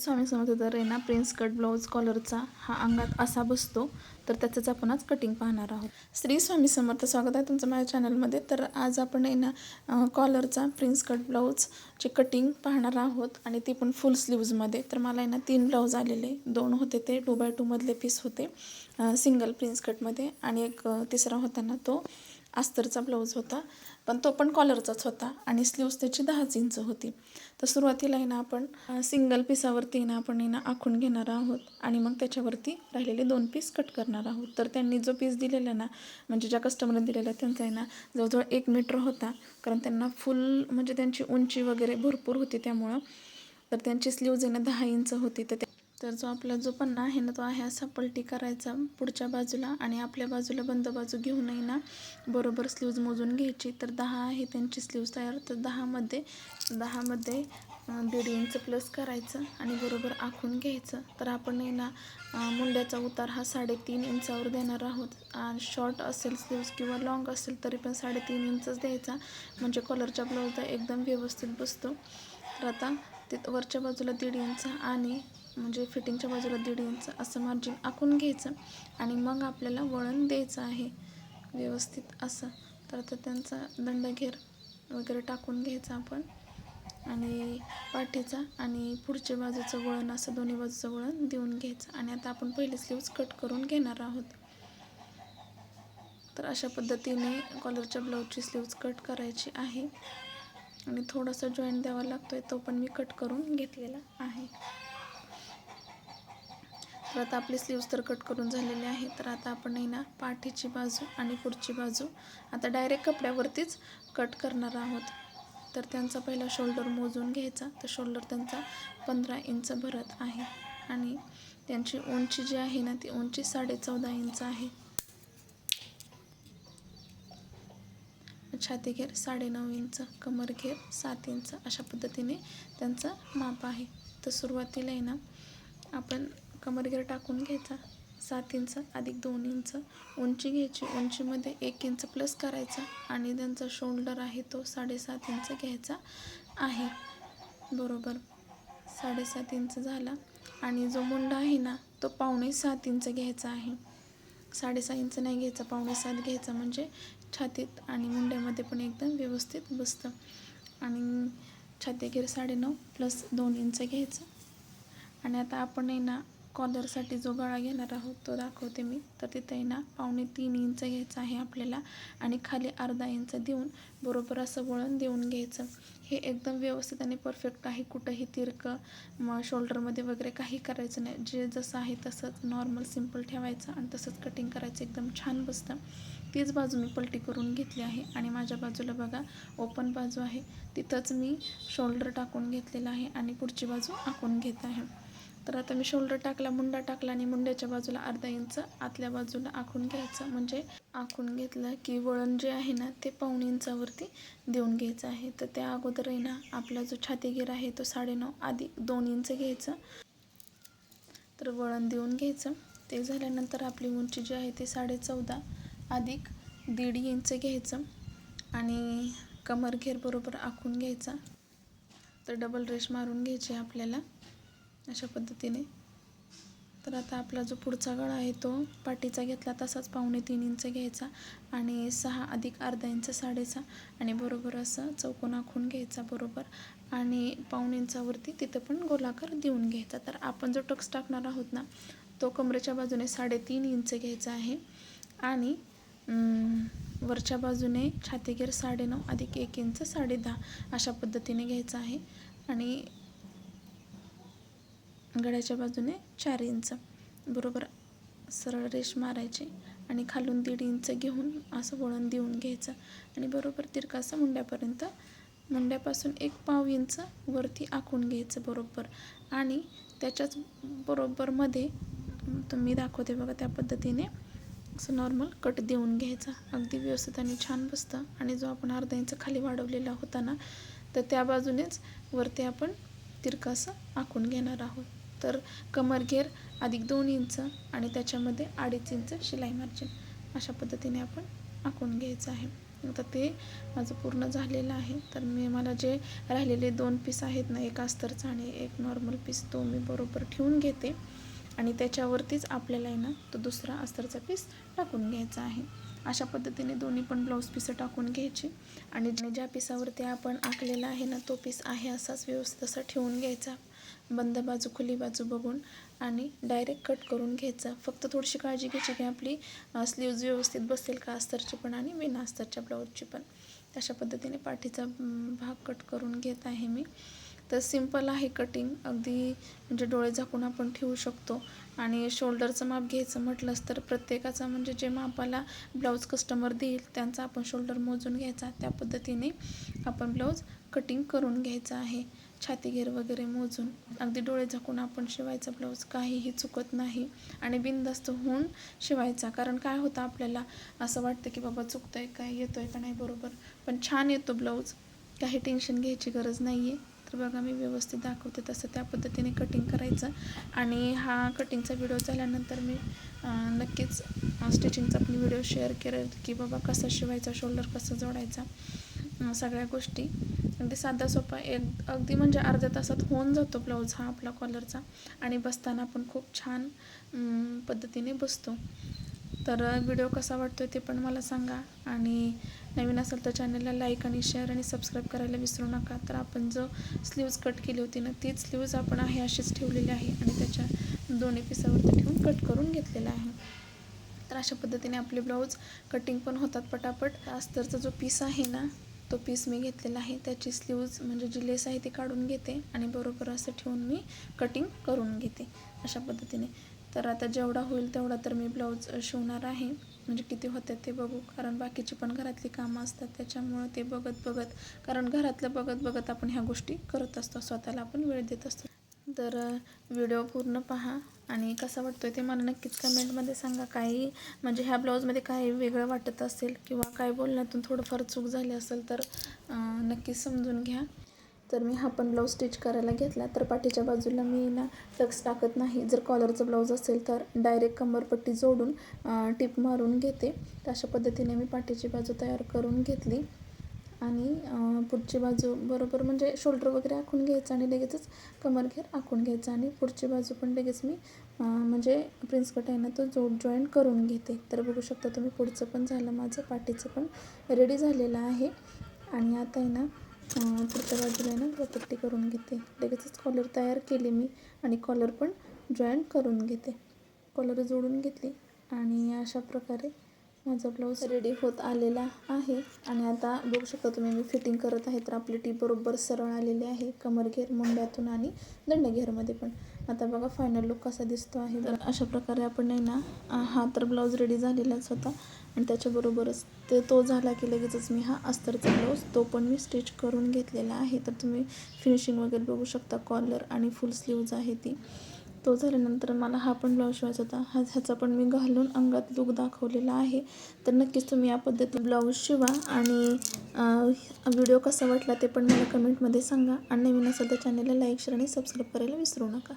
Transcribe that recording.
स्वामी समर्थ तर आहे ना प्रिन्स कट ब्लाऊज कॉलरचा हा अंगात असा बसतो तर त्याचंच आपण आज कटिंग पाहणार आहोत. श्री स्वामी समर्थ स्वागत आहे तुमचं माझ्या चॅनलमध्ये. तर आज आपण आहे ना कॉलरचा प्रिन्स कट ब्लाऊजचे कटिंग पाहणार आहोत आणि ती पण फुल स्लीव्जमध्ये. तर मला आहे ना तीन ब्लाऊज आलेले दोन होते ते टू बाय टूमधले पीस होते सिंगल प्रिन्स कटमध्ये आणि एक तिसरा होता ना तो अस्तरचा ब्लाऊज होता पण तो पण कॉलरचाच होता आणि स्लीव्स त्याची दहाच इंच होती. तर सुरुवातीला आहे ना आपण सिंगल पिसावरती ना आपण ना आखून घेणार आहोत आणि मग त्याच्यावरती राहिलेले दोन पीस कट करणार आहोत. तर त्यांनी जो पीस दिलेला ना म्हणजे ज्या कस्टमरने दिलेला त्यांचा आहे ना जवळजवळ एक मीटर होता. कारण त्यांना फुल म्हणजे त्यांची उंची वगैरे भरपूर होती त्यामुळं. तर त्यांची स्लीव्ज आहे ना दहा इंच होती. तर त्या तर जो आपला जो पन्ना आहे ना तो आहे असा पलटी करायचा पुढच्या बाजूला आणि आपल्या बाजूला बंद बाजू घेऊनही ना बरोबर स्लीव्ज मोजून घ्यायची. तर दहा आहे त्यांची स्लीव्ज तयार. तर दहामध्ये दहामध्ये दीड इंच प्लस करायचं आणि बरोबर आखून घ्यायचं. तर आपण आहे ना मुंड्याचा उतार हा साडेतीन इंचावर देणार आहोत. शॉर्ट असेल स्लीव्ज किंवा लॉंग असेल तरी पण साडेतीन इंचच द्यायचा. म्हणजे कॉलरच्या ब्लाऊजला एकदम व्यवस्थित बसतो. तर आता ते वरच्या बाजूला दीड इंच आणि म्हणजे फिटिंगच्या बाजूला दीड इंच असं मार्जिन आखून घ्यायचं आणि मग आपल्याला वळण द्यायचं आहे. व्यवस्थित असं. तर आता त्यांचा दंडघेर वगैरे टाकून घ्यायचा आपण. आणि पाठीचा आणि पुढच्या बाजूचं वळण असं दोन्ही बाजूचं वळण देऊन घ्यायचं. आणि आता आपण पहिले स्लीव्ज कट करून घेणार आहोत. तर अशा पद्धतीने कॉलरच्या ब्लाऊजची स्लीव्ज कट करायची आहे. आणि थोडासा जॉईंट द्यावा लागतो आहे तो पण मी कट करून घेतलेला आहे. तर आता आपली स्लीव्स तर कट करून झालेले आहे तर आता आपण आहे ना पाठीची बाजू आणि पुढची बाजू आता डायरेक्ट कपड्यावरतीच कट करणार आहोत. तर त्यांचा पहिला शोल्डर मोजून घ्यायचा. तर शोल्डर त्यांचा पंधरा इंच भरत आहे. आणि त्यांची उंची जी आहे ना ती उंची साडे चौदा इंच आहे. छातीघेर साडेनऊ इंच कमरघेर सात इंच अशा पद्धतीने त्यांचं माप आहे. तर सुरुवातीला आहे ना आपण कमर टाकून घ्यायचा. सात इंच अधिक दोन इंच उंची घ्यायची. उंचीमध्ये एक इंच प्लस करायचा आणि त्यांचा शोल्डर आहे तो साडेसात इंच घ्यायचा आहे. बरोबर. साडेसात इंच झाला आणि जो मुंडा आहे ना तो पावणे सात इंच घ्यायचा आहे. साडेसहा इंच नाही घ्यायचा पावणे सात घ्यायचा म्हणजे छातीत आणि मुंड्यामध्ये पण एकदम व्यवस्थित बसतं. आणि छातीगीर साडे साडेनऊ प्लस दोन इंच घ्यायचं. आणि आता आपण आहे ना कॉलरसाठी जो गळा घेणार आहोत तो दाखवते मी. तर तिथे आहे ना पावणे तीन इंच घ्यायचं आहे आपल्याला आणि खाली अर्धा इंच देऊन बरोबर असं वळण देऊन घ्यायचं. हे एकदम व्यवस्थित आणि परफेक्ट आहे कुठंही तिरकं मग शोल्डरमध्ये वगैरे काही करायचं नाही. जे जसं आहे तसंच नॉर्मल सिंपल ठेवायचं आणि तसंच कटिंग करायचं. एकदम छान बसतं. तीच बाजू मी पलटी करून घेतली आहे आणि माझ्या बाजूला बघा ओपन बाजू आहे. तिथंच मी शोल्डर टाकून घेतलेलं आहे आणि पुढची बाजू आखून घेत आहे. तर आता मी शोल्डर टाकला मुंडा टाकला आणि मुंड्याच्या बाजूला अर्धा इंच आतल्या बाजूला आखून घ्यायचं. म्हणजे आखून घेतलं की वळण जे आहे ना ते पाऊण इंचावरती देऊन घ्यायचं आहे. तर त्या अगोदर आहे ना आपला जो छातीगीर आहे तो साडेनऊ आधी दोन इंच घ्यायचं. तर वळण देऊन घ्यायचं. ते झाल्यानंतर आपली उंची जी आहे ती साडे चौदा अधिक दीड इंच घ्यायचं आणि कमरघेर बरोबर आखून घ्यायचा. तर डबल रेश मारून घ्यायची आपल्याला. अशा पद्धतीने. तर आता आपला जो पुढचा गळा आहे तो पाठीचा घेतला तसाच पावणे तीन इंच घ्यायचा आणि सहा अधिक अर्धा इंच साडेसहा आणि बरोबर असं चौकोन आखून घ्यायचा बरोबर आणि पाऊण इंचावरती तिथं पण गोलाकार देऊन घ्यायचा. तर आपण जो टक्स टाकणार आहोत ना तो कमरेच्या बाजूने साडेतीन इंच घ्यायचा आहे आणि वरच्या बाजूने छातीगेर साडेनऊ अधिक एक इंच साडे दहा अशा पद्धतीने घ्यायचं आहे. आणि गळ्याच्या बाजूने चार इंच. बरोबर सरळ रेष मारायची आणि खालून दीड इंच घेऊन असं वळण देऊन घ्यायचं. आणि बरोबर तिरकासा मुंड्यापर्यंत मुंड्यापासून एक पाव इंच वरती आखून घ्यायचं बरोबर. आणि त्याच्याच बरोबरमध्ये तुम्ही दाखवते बघा त्या पद्धतीने असं नॉर्मल कट देऊन घ्यायचा. अगदी व्यवस्थित आणि छान बसतं. आणि जो आपण अर्धा इंच खाली वाढवलेला होता ना तर त्या बाजूनेच वरती आपण तिरकासं आखून घेणार आहोत. तर कमर घेर अधिक दोन इंच आणि त्याच्यामध्ये अडीच इंच शिलाई मार्जिन अशा पद्धतीने आपण आखून घ्यायचं आहे. आता ते माझं पूर्ण झालेलं आहे. तर मी मला जे राहिलेले दोन पीस आहेत ना एक अस्तरचा आणि एक नॉर्मल पीस तो मी बरोबर ठेवून घेते. आणि त्याच्यावरतीच आपल्याला आहे ना तो दुसरा अस्तरचा पीस टाकून घ्यायचा आहे. अशा पद्धतीने दोन्ही पण ब्लाऊज पीसं टाकून घ्यायची. आणि ज्या- ज्या पिसावरती आपण आखलेला आहे ना तो पीस आहे असाच व्यवस्थित असा ठेवून घ्यायचा. बंद बाजू खुली बाजू बघून आणि डायरेक्ट कट करून घ्यायचा. फक्त थोडीशी काळजी घ्यायची की आपली स्लीव्ज व्यवस्थित बसेल का अस्तरची पण आणि विना अस्तरच्या ब्लाऊजची पण. अशा पद्धतीने पाठीचा भाग कट करून घेत आहे मी. तर सिंपल आहे कटिंग अगदी म्हणजे डोळे झाकून आपण ठेवू शकतो. आणि शोल्डरचं माप घ्यायचं म्हटलंच तर प्रत्येकाचा म्हणजे जे मापाला ब्लाऊज कस्टमर देईल त्यांचा आपण शोल्डर मोजून घ्यायचा. त्या पद्धतीने आपण ब्लाऊज कटिंग करून घ्यायचं आहे. छाती घेर वगैरे मोजून अगदी डोळे झाकून आपण शिवायचा ब्लाऊज काहीही चुकत नाही आणि बिनधास्त होऊन शिवायचा. कारण काय होतं आपल्याला? असं वाटतं की बाबा चुकतंय काय आहे का नाही बरोबर? पण छान येतो ब्लाऊज काही टेन्शन घ्यायची गरज नाही आहे तर बघा मी व्यवस्थित दाखवते तसं त्या पद्धतीने कटिंग करायचं. आणि हा कटिंगचा व्हिडिओ झाल्यानंतर मी नक्कीच स्टिचिंगचा पण व्हिडिओ शेअर करेल की बाबा कसा शिवायचा शोल्डर कसं जोडायचा सगळ्या गोष्टी. अगदी साधा सोपा एक अगदी म्हणजे अर्ध्या तासात होऊन जातो ब्लाऊज हा आपला कॉलरचा आणि बसताना आपण खूप छान पद्धतीने बसतो. तर व्हिडिओ कसा वाटतो ते पण मला सांगा. आणि नवीन असेल तर चॅनलला लाईक आणि शेअर आणि सबस्क्राईब करायला विसरू नका. तर आपण जो स्लीव्ज कट केली होती ना तीच स्लीव्ज आपण आहे अशीच ठेवलेली आहे. आणि त्याच्या दोन्ही पिसावरती ठेवून कट करून घेतलेला आहे. तर अशा पद्धतीने आपले ब्लाऊज कटिंग पण होतात पटापट. अस्तरचा जो पीस आहे ना तो पीस मी घेतलेला आहे. त्याची स्लीव्ज म्हणजे जी लेस आहे ती काढून घेते आणि बरोबर असं ठेवून मी कटिंग करून घेते अशा पद्धतीने. तर आता जेवढा होईल तेवढा तर मी ब्लाऊज शिवणार आहे. म्हणजे किती होते ते बघू. कारण बाकीची पण घरातली कामं असतात त्याच्यामुळं ते बघत बघत कारण घरातलं बघत बघत आपण ह्या गोष्टी करत असतो. स्वतःला आपण वेळ देत असतो. तर व्हिडिओ पूर्ण पहा. आणि कसा वाटतो आहे ते मला नक्कीच कमेंटमध्ये सांगा. काही म्हणजे ह्या ब्लाऊजमध्ये काही वेगळं वाटत असेल किंवा काय बोलण्यातून थोडंफार चूक झाली असेल तर नक्कीच समजून घ्या. तर मी हा पण ब्लाऊज स्टिच करायला घेतला. तर पाठीच्या बाजूला मी ना टक्स टाकत नाही. जर कॉलरचं ब्लाऊज असेल तर डायरेक्ट कंबरपट्टी जोडून टिप मारून घेते. तर अशा पद्धतीने मी पाठीची बाजू तयार करून घेतली. आणि पुढची बाजू बरोबर म्हणजे शोल्डर वगैरे आखून घ्यायचं आणि लगेचच कमरघेर आखून घ्यायचं आणि पुढची बाजू पण लगेच मी म्हणजे प्रिन्स कट आहे ना तो जोड जॉईन करून घेते. तर बघू शकता तुम्ही पुढचं पण झालं माझं पाठीचं पण रेडी झालेलं आहे. आणि आता आहे ना पुढच्या बाजूला आहे ना प्रॉपर्टी करून घेते. लगेचच कॉलर तयार केली मी आणि कॉलर पण जॉईन करून घेते. कॉलर जोडून घेतली आणि अशा प्रकारे माझा ब्लाऊज रेडी होत आलेला आहे. आणि आता बघू शकता तुम्ही मी फिटिंग करत आहे तर आपली टी बरोबर सरळ आलेली आहे. कमरघेर मुंड्यातून आणि दंडघेरमध्ये पण. आता बघा फायनल लुक कसा दिसतो आहे. तर अशा प्रकारे आपण नाही ना हा तर ब्लाऊज रेडी झालेलाच होता. आणि त्याच्याबरोबरच ते तो झाला की लगेचच मी हा अस्तरचा ब्लाऊज तो पण मी स्टिच करून घेतलेला आहे. तर तुम्ही फिनिशिंग वगैरे बघू शकता कॉलर आणि फुल स्लीव्ज आहे ती. तो झाल्यानंतर मला हा पण ब्लाऊज शिवायचा होता. हा ह्याचा पण मी घालून अंगात लुक दाखवलेला आहे. तर नक्कीच तुम्ही या पद्धतीने ब्लाऊज शिवा आणि व्हिडिओ कसा वाटला ते पण मला कमेंटमध्ये सांगा. आणि नवीन असेल तर चॅनलला लाईक शेअर आणि सबस्क्राईब करायला विसरू नका.